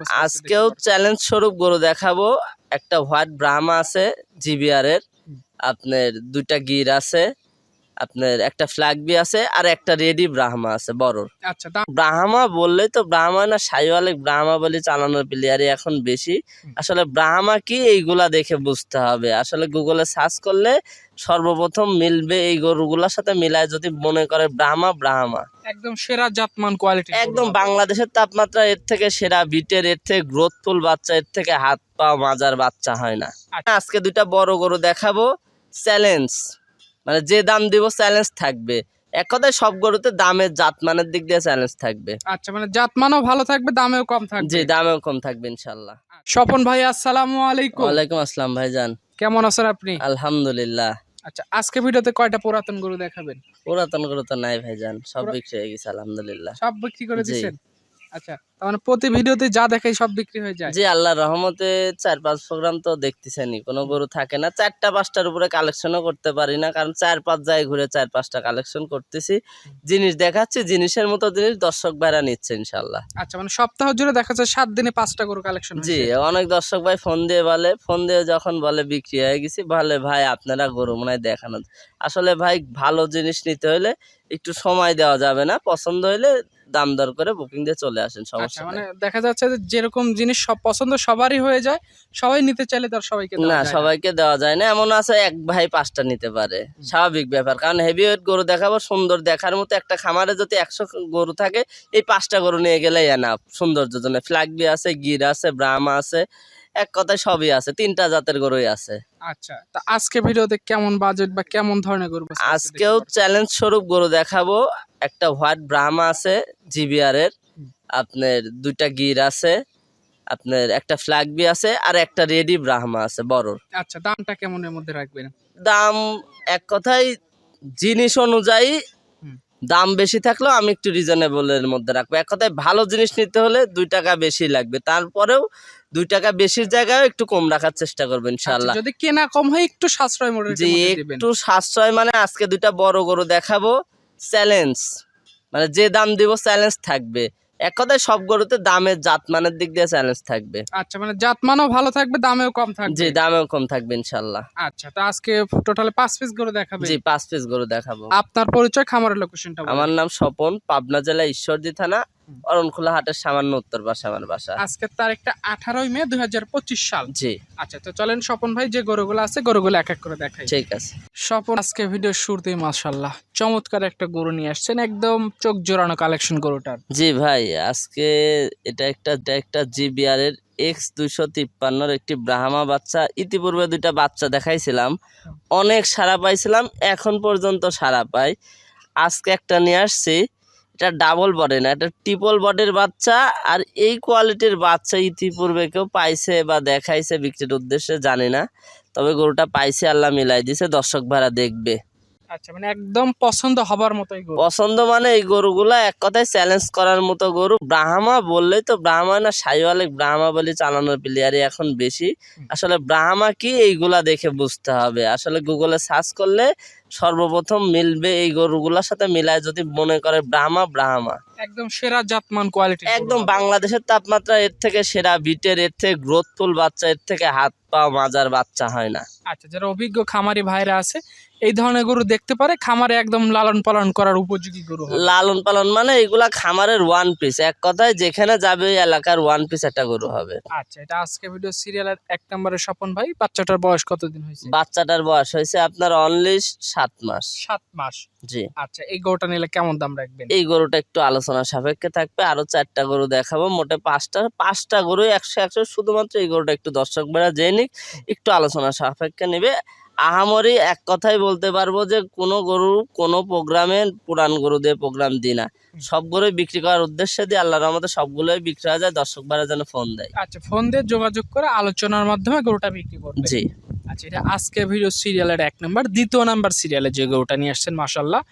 আজকেও চ্যালেঞ্জ স্বরূপ গরু দেখাবো। একটা হোয়াইট ব্রাহ্মা আছে জিবিআর এর। আপনার দুইটা গির আছে। আপনার একটা ফ্ল্যাগবি আছে আর একটা রেডি ব্রাহ্মা আছে বড় আচ্ছা ব্রাহ্মা বললেই তো ব্রাহ্মা না সাইওয়ালিক ব্রাহ্মা বলে চালানোর প্লেয়ারই এখন বেশি। আসলে ব্রাহ্মা কি এইগুলা দেখে বুঝতে হবে। আসলে গুগলে সার্চ করলে সর্বপ্রথম মিলবে এই গরুগুলোর সাথে মিলায় যদি মনে করে ব্রাহ্মা ব্রাহ্মা একদম সেরা জাতমান কোয়ালিটি একদম বাংলাদেশের তাপমাত্রা এর থেকে সেরা বিটের এর থেকে গ্রোথফুল বাচ্চা এর থেকে হাত পা মাজার বাচ্চা হয় না। আচ্ছা। আজকে দুইটা বড় গরু দেখাবো চ্যালেঞ্জ মানে যে দাম দিব চ্যালেঞ্জ থাকবে। এক কথায় সব গরুতে দামের জাতমানের দিক দিয়ে চ্যালেঞ্জ থাকবে। আচ্ছা মানে জাতমানও ভালো থাকবে দামেও কম থাকবে। জি দামেও কম থাকবে ইনশাল্লাহ স্বপন ভাই আসসালামু আলাইকুম। ওয়ালাইকুম আসসালাম ভাই ভাইজান। কেমন আছেন আপনি? আলহামদুলিল্লাহ। আচ্ছা আজকে ভিডিওতে কয়টা পুরাতন গরু দেখাবেন? পুরাতন গরু তো নাই ভাইজান সব বিক্রি হয়ে গেছে আলহামদুলিল্লাহ। সব বিক্রি করে জি। আচ্ছা মানে প্রতি ভিডিওতে যা দেখাই সব বিক্রি হয়ে যায়। জি আল্লাহর রহমতে চার পাঁচ প্রোগ্রাম তো দেখতেছেনি কোনো গরু থাকে না। চারটা পাঁচটার উপরে কালেকশনও করতে পারি না কারণ চার পাঁচ জায়গায় ঘুরে চার পাঁচটা কালেকশন করতেছি। জিনিস দেখাচ্ছি জিনিসের মতো জিনিস দর্শক ভাইরা নিচ্ছে ইনশাল্লাহ আচ্ছা মানে সপ্তাহ জুড়ে দেখা যায় সাত দিনে পাঁচটা গরু কালেকশন জি অনেক দর্শক ভাই ফোন দিয়ে বলে ফোন দিয়ে যখন বলে বিক্রি হয়ে গেছি বলে ভাই আপনারা গরু মনে হয় দেখানো আসলে ভাই ভালো জিনিস নিতে হলে একটু সময় দেওয়া যাবে না পছন্দ হলে দাম দর করে বুকিং দিয়ে চলে আসেন আচ্ছা সমস্যা মানে দেখা যাচ্ছে যে যেরকম জিনিস সব পছন্দ সবারই হয়ে যায় সবাই নিতে চাইলে তার সবাইকে না সবাইকে দেওয়া যায় না। এমন আছে এক ভাই পাঁচটা নিতে পারে। স্বাভাবিক ব্যাপার কারণ হেভি ওয়েট গরু দেখাবো সুন্দর দেখার মতো একটা খামারে যদি একশো গরু থাকে এই পাঁচটা গরু নিয়ে গেলেই এনাফ সৌন্দর্যের জন্য ফ্ল্যাগবি আছে গির আছে ব্রাহ্মা আছে। এক কথায় সবই আছে তিনটা জাতের গরুই আছে। আচ্ছা তা আজকে ভিডিওতে কেমন বাজেট বা কেমন ধরনের গরু আজকেও চ্যালেঞ্জ স্বরূপ গরু দেখাবো। একটা হোয়াইট ব্রাহ্মা আছে জিবিআর এর আপনার দুইটা গির আছে আপনার একটা ফ্ল্যাগ বি আছে আর একটা রেডি ব্রাহ্মা আছে বড়। আচ্ছা দামটা কেমনের মধ্যে রাখবেন? দাম এক কথায় জিনিস অনুযায়ী। দাম বেশি থাকলেও আমি একটু রিজনেবলের মধ্যে রাখব। এক কথায় ভালো জিনিস নিতে হলে দুই টাকা বেশি লাগবে। তারপরেও দুই টাকা বেশির জায়গায় একটু কম রাখার চেষ্টা করব ইনশাল্লাহ আচ্ছা, যদি কেনা কম হয় একটু সাশ্রয় মনে যে একটু সাশ্রয় মানে আজকে দুইটা বড় গরু দেখাবো চ্যালেঞ্জ মানে যে দাম দিব চ্যালেঞ্জ থাকবে। এক কথায় সব গরুতে দামের জাতমানের দিক দিয়ে চ্যালেঞ্জ থাকবে। আচ্ছা মানে জাতমানও ভালো থাকবে দামেও কম থাকবে। জি দামেও কম থাকবে ইনশাল্লাহ। আচ্ছা তো আজকে টোটালে পাঁচ পিস গরু দেখাবে? জি পাঁচ পিস গরু দেখাবো। আপনার পরিচয় খামারের লোকেশনটা আমার নাম স্বপন পাবনা জেলা ঈশ্বরদী থানা। অরণখোলা হাটের সামান্য উত্তর পাশে আমার বাসা। আজকের তারিখটা আঠারোই মে দুই সাল। জি। আচ্ছা তো চলেন স্বপন ভাই যে গরুগুলো আছে গরুগুলো এক এক করে দেখাই। ঠিক আছে। স্বপন আজকে ভিডিও শুরুতেই মাশাল্লাহ চমৎকার একটা গরু নিয়ে আসছেন একদম চোখ জোড়ানো কালেকশন গরুটার। জি ভাই আজকে এটা একটা একটা জিবিআর এর এক্স দুইশো তিপ্পান্নর একটি ব্রাহ্মা বাচ্চা। ইতিপূর্বে দুইটা বাচ্চা দেখাইছিলাম। অনেক সারা পাইছিলাম এখন পর্যন্ত সারা পাই। আজকে একটা নিয়ে আসছি। এটা ডাবল বডি না, এটা ট্রিপল বডির বাচ্চা আর এই কোয়ালিটির বাচ্চা ইতিপূর্বে কেউ পাইছে বা দেখাইছে বিক্রির উদ্দেশ্যে জানি না। তবে গরুটা পাইছে, আল্লাহ মিলাই দিছে, দর্শক ভাড়া দেখবে। আচ্ছা মানে একদম পছন্দ হবার পছন্দ মানে এই গরুগুলা এক কথায় চ্যালেঞ্জ করার মতো গরু। ব্রাহ্মা বললেই তো ব্রাহ্মা না সাইওয়ালে ব্রাহ্মা বলে চালানোর প্লেয়ারই এখন বেশি। আসলে ব্রাহ্মা কি এইগুলা দেখে বুঝতে হবে। আসলে গুগলে সার্চ করলে সর্বপ্রথম মিলবে এই গরুগুলার সাথে মিলায় যদি মনে করে ব্রাহ্মা ব্রাহ্মা। একদম সেরা জাতমান কোয়ালিটি একদম বাংলাদেশের তাপমাত্রা এর থেকে সেরা বিটের এর থেকে গ্রোথফুল বাচ্চা এর থেকে হাত পা মাজার বাচ্চা হয় না। আচ্ছা যারা অভিজ্ঞ খামারি ভাইরা আছে এই ধরনের গরু দেখতে পারে খামারে একদম লালন পালন করার উপযোগী গরু লালন পালন মানে এগুলা খামারের ওয়ান পিস এক কথায় যেখানে যাবে ওই এলাকার ওয়ান পিস একটা গরু হবে। আচ্ছা এটা আজকে ভিডিও সিরিয়ালের এক নম্বরে স্বপন ভাই বাচ্চাটার বয়স কতদিন হয়েছে? বাচ্চাটার বয়স হয়েছে আপনার অনলি সাত মাস। সাত মাস। জি। আচ্ছা এই গরুটা নিলে কেমন দাম রাখবেন? এই গরুটা একটু আলোচনা সাপেক্ষে থাকবে আরও চারটা গরু দেখাবো মোটে পাঁচটা পাঁচটা গরু একশো একশো শুধুমাত্র এই গরুটা একটু দর্শক বেড়া জেনে নিক একটু আলোচনা সাপেক্ষে নেবে। আহামরি এক কথাই বলতে পারব যে কোনো গরু কোনো প্রোগ্রামে পুরান গরু দিয়ে প্রোগ্রাম দিই না। সব গরুই বিক্রি করার উদ্দেশ্যে দিয়ে আল্লাহর রহমতে সবগুলোই বিক্রি হয়ে যায় দর্শক বেড়া যেন ফোন দেয়। আচ্ছা ফোন দিয়ে যোগাযোগ করে আলোচনার মাধ্যমে গরুটা বিক্রি করবে। জি। আচ্ছা এটা আজকে ভিডিও সিরিয়ালের এক নম্বর। দ্বিতীয় নাম্বার সিরিয়ালে যে গরুটা নিয়ে আসছেন মাসাল্লাহ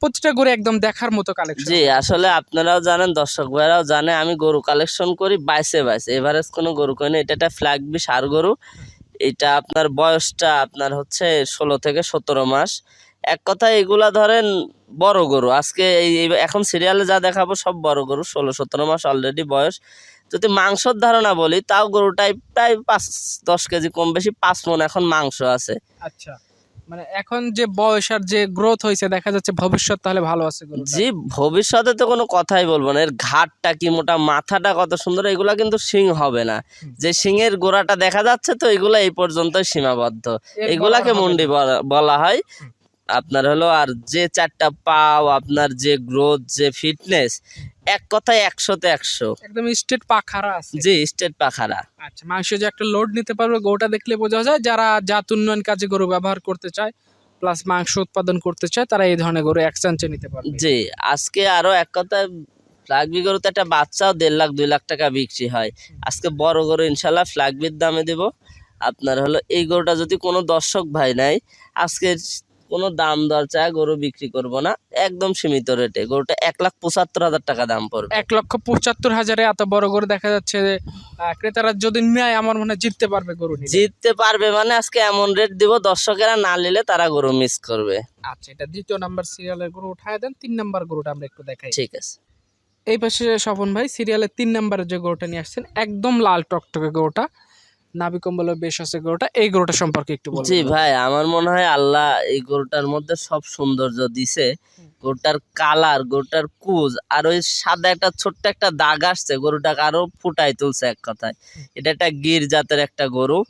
প্রতিটা গরু একদম দেখার মতো কালেকশন জি, আসলে আপনারাও জানেন, দর্শক ভাইরাও জানে, আমি গরু কালেকশন করি বাইসে বাইসে। এভারেজ কোনো গরু করি না, এটা একটা ফ্ল্যাগবি সার গরু। এটা আপনার বয়সটা আপনার হচ্ছে ষোলো থেকে সতেরো মাস। এক কথায় এগুলা ধরেন বড় গরু। আজকে এই- এখন সিরিয়ালে যা দেখাবো সব বড় গরু, ষোলো সতেরো মাস অলরেডি বয়স। যদি মাংসর ধারণা বলি তাও গরুটাই প্রায় পাঁচ দশ কেজি কম বেশি পাঁচ মন এখন মাংস আছে। আচ্ছা মানে এখন যে বয়স আর যে গ্রোথ হয়েছে দেখা যাচ্ছে ভবিষ্যৎ তাহলে ভালো আছে জি ভবিষ্যতে তো কোনো কথাই বলব না। এর ঘাটটা কি মোটা মাথাটা কত সুন্দর এগুলো কিন্তু শিং হবে না। যে শিংয়ের গোড়াটা দেখা যাচ্ছে তো এগুলা এই পর্যন্ত সীমাবদ্ধ। এগুলাকে মুন্ডি বলা হয়। আপনার হলো আর যে চারটা পাও আপনার যে গ্রোথ যে ফিটনেস এক কথায় একশোতে একশো। একদম স্টেট পাখারা আছে। জি স্টেট পাখারা। আচ্ছা মাংস যে একটা লোড নিতে পারবে গরুটা দেখলে বোঝা যায় যারা জাত উন্নয়ন কাজে গরু ব্যবহার করতে চায় প্লাস মাংস উৎপাদন করতে চায় তারা এই ধরনের গরু এক্সচেঞ্জে নিতে পারবে। জি আজকে আরও এক কথায় ফ্লাগবি গরুতে একটা বাচ্চাও দেড় লাখ দুই লাখ টাকা বিক্রি হয়। আজকে বড় গরু ইনশাল্লাহ ফ্লাগবির দামে দেব। আপনার হলো এই গরুটা যদি কোনো দর্শক ভাই নাই আজকে কোনো দাম দর চায় গরু বিক্রি করব না একদম সীমিত রেটে গরুটা এক লাখ পঁচাত্তর হাজার টাকা দাম পড়বে। এক লক্ষ পঁচাত্তর হাজারে এত বড় গরু দেখা যাচ্ছে যে ক্রেতারা যদি নেয় আমার মনে হয় জিততে পারবে গরু জিততে পারবে মানে আজকে এমন রেট দিব দর্শকেরা না নিলে তারা গরু মিস করবে। আচ্ছা এটা দ্বিতীয় নাম্বার সিরিয়ালের গরু উঠায় দেন তিন নাম্বার গরুটা আমরা একটু দেখাই। ঠিক আছে। এই পাশে স্বপন ভাই সিরিয়ালের তিন নাম্বারের যে গরুটা নিয়ে আসছেন একদম লাল টকটকে গরুটা। নাবি কম্বলের বেশ আছে গরুটা এই গরুটা সম্পর্কে একটু বলুন জি ভাই আমার মনে হয় আল্লাহ এই গরুটার মধ্যে সব সৌন্দর্য দিছে। গরুটার কালার গরুটার কুজ আর ওই সাদা একটা ছোট্ট একটা দাগ আসছে গরুটাকে আরও ফুটাই তুলছে এক কথায়। এটা একটা গির জাতের একটা গরু।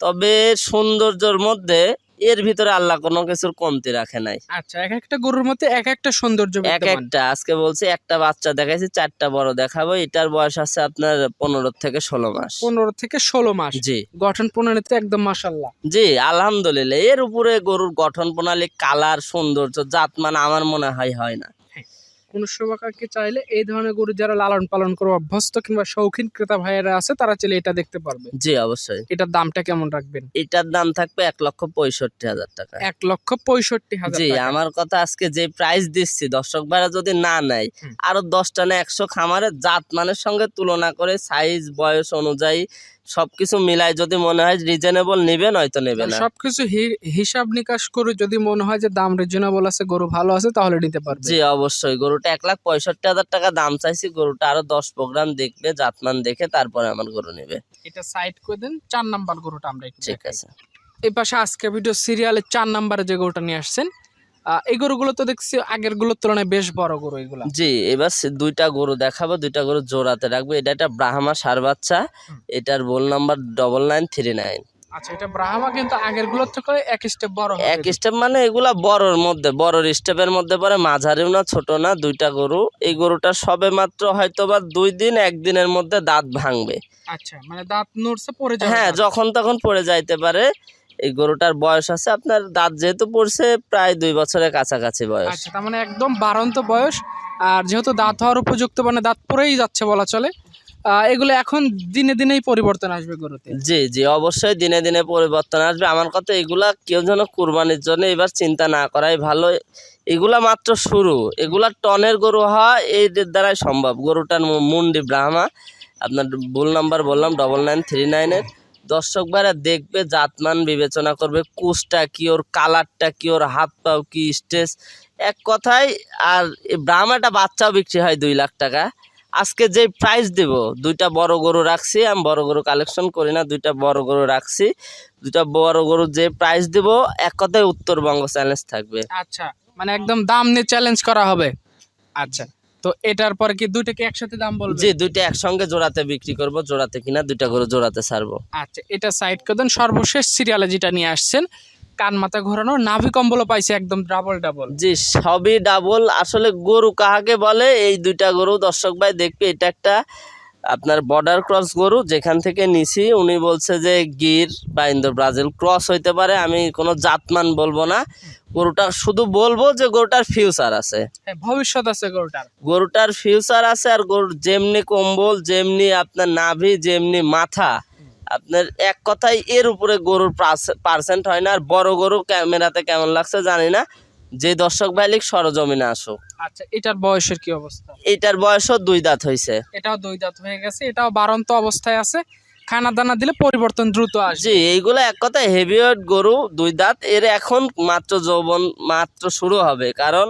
তবে সৌন্দর্যর মধ্যে এর ভিতরে আল্লাহ কোনো কিছুর কমতি রাখে নাই। আচ্ছা এক একটা গরুর মধ্যে এক একটা সৌন্দর্য এক একটা আজকে বলছি একটা বাচ্চা দেখাইছি চারটা বড় দেখাবো এটার বয়স আছে আপনার পনেরো থেকে ষোলো মাস। পনেরো থেকে ষোলো মাস। জি। গঠন প্রণালীতে একদম মাসাল্লাহ জি আলহামদুলিল্লাহ এর উপরে গরুর গঠন প্রণালী কালার সৌন্দর্য জাত মানে আমার মনে হয় হয় না। শুভাকাঙ্ক্ষী চাইলে এই ধরনের গরু যারা লালন পালন করে অভ্যস্ত কিংবা শৌখিন ক্রেতা ভাইয়েরা আছে তারা চাইলে এটা দেখতে পারবে। জি অবশ্যই। এটার দামটা কেমন রাখবেন? এটার দাম থাকবে এক লক্ষ পঁয়ষট্টি হাজার টাকা। এক লক্ষ পঁয়ষট্টি হাজার জি আমার কথা আজকে যে প্রাইস দিচ্ছি দর্শক ভাইরা যদি না নেয় আরও দশটা না একশো খামারের জাত মানের সঙ্গে তুলনা করে সাইজ বয়স অনুযায়ী সবকিছু মিলাই যদি মনে হয় রিজনেবল নিবে নয়তো নেবে না। সবকিছু হিসাব নিকাশ করে যদি মনে হয় যে দাম রিজনেবল আছে গরু ভালো আছে তাহলে নিতে পারবে। জি অবশ্যই। গরুটা এক লাখ পঁয়ষট্টি হাজার টাকা দাম চাইছি গরুটা আরও দশ প্রোগ্রাম দেখবে জাতমান দেখে তারপরে আমার গরু নেবে। এটা সাইড করে দেন চার নাম্বার গরুটা আমরা ঠিক আছে। এই পাশে আজকে ভিডিও সিরিয়ালে চার নাম্বারে যে গরুটা নিয়ে আসছেন এই গরুগুলো তো দেখছি আগেরগুলোর তুলনায় বেশ বড় গরু এগুলা। জি এবার দুইটা গরু দেখাবো দুইটা গরু জোড়াতে রাখব। এটা একটা ব্রাহ্মা সার বাচ্চা এটার বোল number double nine three nine আচ্ছা এটা ব্রাহ্মা কিন্তু আগেরগুলোর থেকে এক স্টেপ বড় এক স্টেপ মানে এগুলা বড়র মধ্যে স্টেপের মধ্যে পরে মাঝারিও না ছোট না দুইটা গরু। এই গরুটা সবে মাত্র হয়তো বা দুই দিন একদিনের মধ্যে দাঁত ভাঙবে। আচ্ছা মানে দাঁত নড়ছে পড়ে যাবে হ্যাঁ যখন তখন পড়ে যাইতে পারে। এই গরুটার বয়স আছে আপনার দাঁত যেহেতু পড়ছে প্রায় দুই বছরের কাছাকাছি বয়স। আচ্ছা তার মানে একদম বারন্ত বয়স। আর যেহেতু দাঁত হওয়ার উপযুক্ত মানে দাঁত পড়েই যাচ্ছে বলা চলে এগুলো এখন দিনে দিনেই পরিবর্তন আসবে গরুতে? জি জি অবশ্যই দিনে দিনে পরিবর্তন আসবে। আমার কথা এগুলা কেউ যেন কুরবানির জন্য এবার চিন্তা না করাই ভালো। এগুলা মাত্র শুরু। এগুলা টনের গরু হওয়া এই দ্বারাই সম্ভব। গরুটার মুন্ডি ব্রাহ্মা আপনার ভুল নাম্বার বললাম ডবল নাইন থ্রি নাইনের দর্শক ভাইরা দেখবে, জাতমান বিবেচনা করবে, কুচটা কি, ওর কালারটা কি, ওর হাত পাও কি, স্টেজ। এক কথায়, আর ব্রাহ্মাটা বাচ্চাও বিক্রি হয় দুই লাখ টাকা। আজকে যে প্রাইস দেব, দুইটা বড় গরু রাখছি, আমি বড় গরু কালেকশন করি না, দুইটা বড় গরু রাখছি। দুইটা বড় গরু যে প্রাইস দেব, এক কথায় উত্তরবঙ্গ চ্যালেঞ্জ থাকবে। আচ্ছা মানে একদম দাম নিয়ে চ্যালেঞ্জ করা হবে। আচ্ছা। তো এটার পর কি দুইটাকে একসাথে দাম বলব? জি দুইটা একসঙ্গে জোড়াতে বিক্রি করব জোড়াতে কিনা দুইটা করে জোড়াতে ছাড়বো। আচ্ছা এটা সাইড করে দেন। সর্বশেষ সিরিয়ালে যেটা নিয়ে আসছেন কান মাথা ঘোরানো নাভি কম্বল পাইছে একদম ডাবল ডাবল জি সবই ডাবল আসলে গরু কাহাকে বলে এই দুইটা গরু দর্শক ভাই দেখবে এটা একটা আপনার বর্ডার ক্রস গরু যেখান থেকে নিছি উনি বলছে যে গির বা ইন্দো ব্রাজিল ক্রস হইতে পারে আমি কোনো জাতমান বলব না। গরুটা শুধু বলব যে গরুটার ফিউচার আছে। হ্যাঁ, ভবিষ্যৎ আছে গরুটার। গরুটার ফিউচার আছে আর গরুর যেমনি কম্বল যেমনি আপনার নাভি যেমনি মাথা আপনার এক কথায় এর উপরে গরুর পার্সেন্ট হয় না আর বড় গরু ক্যামেরাতে কেমন লাগছে জানি না। যে দর্শক ভাই লিখ সরজমিনে আসুক আচ্ছা এটার বয়সের কি অবস্থা? এটার বয়সও দুই দাঁত হয়েছে এটাও দুই দাঁত হয়ে গেছে এটাও বারন্ত অবস্থায় আছে। খানা দানা দিলে পরিবর্তন দ্রুত আসবে। জি এইগুলো এক কথায় হেভিওয়েট গরু দুই দাঁত এর এখন মাত্র যৌবন মাত্র শুরু হবে। কারণ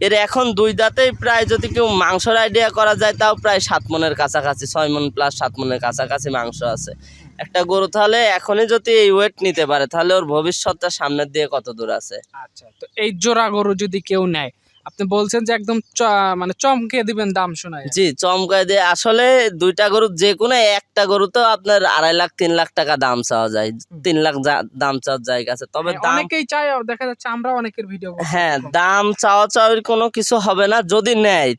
এর এখন দুই দাঁতেই প্রায় যদি কেউ মাংসর আইডিয়া করা যায় তাও প্রায় সাত মনের কাছাকাছি ছয় মন প্লাস সাত মনের কাছাকাছি মাংস আছে। একটা গরু তাহলে এখনই যদি এই ওয়েট নিতে পারে তাহলে ওর ভবিষ্যৎটা সামনের দিয়ে কত দূর আছে? আচ্ছা তো এই জোড়া গরু যদি কেউ নেয় আপনি বলছেন যে একদম মানে চমকে দিবেন দাম শোনায়। জি চমকায় দিয়ে আসলে দুইটা গরু যে কোনো একটা গরু তো আপনার আড়াই লাখ তিন লাখ টাকা দাম চাওয়া যায় তিন লাখ দাম চাওয়ার জায়গা আছে তবে হ্যাঁ, অনেকেই চাই দেখা যাচ্ছে আমরা অনেকের ভিডিও হ্যাঁ দাম চাওয়া চাওয়ার কোনো কিছু হবে না যদি নেয়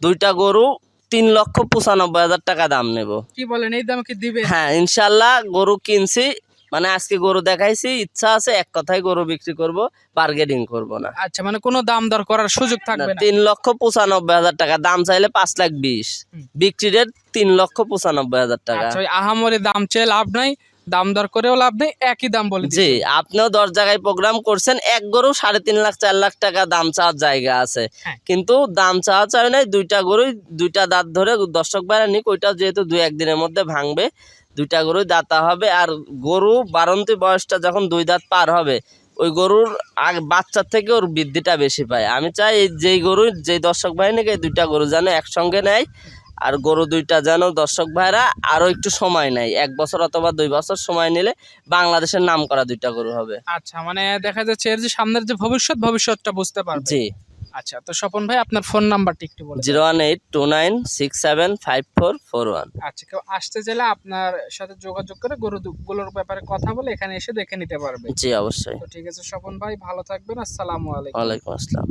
দুইটা গরু তিন লক্ষ পঁচানব্বই হাজার টাকা দাম নেব। কি বলেন এই দাম কি দিবে? হ্যাঁ ইনশাল্লাহ গরু কিনছি মানে আজকে গরু দেখাইছি ইচ্ছা আছে এক কথায় গরু বিক্রি করব বার্গেনিং করব না। আচ্ছা মানে কোনো দাম দর করার সুযোগ থাকবে না? তিন লক্ষ পঁচানব্বই হাজার টাকা দাম চাইলে পাঁচ লাখ বিশ। বিক্রি রেট তিন লক্ষ পঁচানব্বই হাজার টাকা। আচ্ছা আহামরি দাম চেয়ে লাভ নাই দাম দর করেও লাভ নেই একই দাম বলে জি আপনিও দশ জায়গায় প্রোগ্রাম করছেন এক গরু সাড়ে তিন লাখ চার লাখ টাকা দাম চাওয়ার জায়গা আছে। হ্যাঁ। কিন্তু দাম চাওয়া চাই নাই দুইটা গরুই দুইটা দাঁত ধরে দর্শক বাইরে নিক ওইটা যেহেতু দুই একদিনের মধ্যে ভাঙবে দুইটা গরুই দাঁতা হবে আর গরু বারন্তি বয়সটা যখন দুই দাঁত পার হবে ওই গরুর আগ বাচ্চার থেকে ওর বৃদ্ধিটা বেশি পায়। আমি চাই যেই গরু যেই দর্শক ভাই নাকি দুইটা গরু যেন একসঙ্গে নেয় আর গরু দুইটা যেন দর্শক ভাইরা আরও একটু সময় নেয়। এক বছর অথবা দুই বছর সময় নিলে বাংলাদেশের নাম করা দুইটা গরু হবে। আচ্ছা মানে দেখা যাচ্ছে এর যে সামনের যে ভবিষ্যৎ ভবিষ্যৎটা বুঝতে পারবে। জি। আচ্ছা তো স্বপন ভাই আপনার ফোন নাম্বারটি একটু বলে দিন। Zero one eight two nine six seven five four four one. আচ্ছা কেউ আসতে চাইলে আপনার সাথে যোগাযোগ করে গরু গুলোর ব্যাপারে কথা বলে এখানে এসে দেখে নিতে পারবে। জি অবশ্যই। তো ঠিক আছে স্বপন ভাই ভালো থাকবেন। আসসালামু আলাইকুম। ওয়ালাইকুম আসসালাম।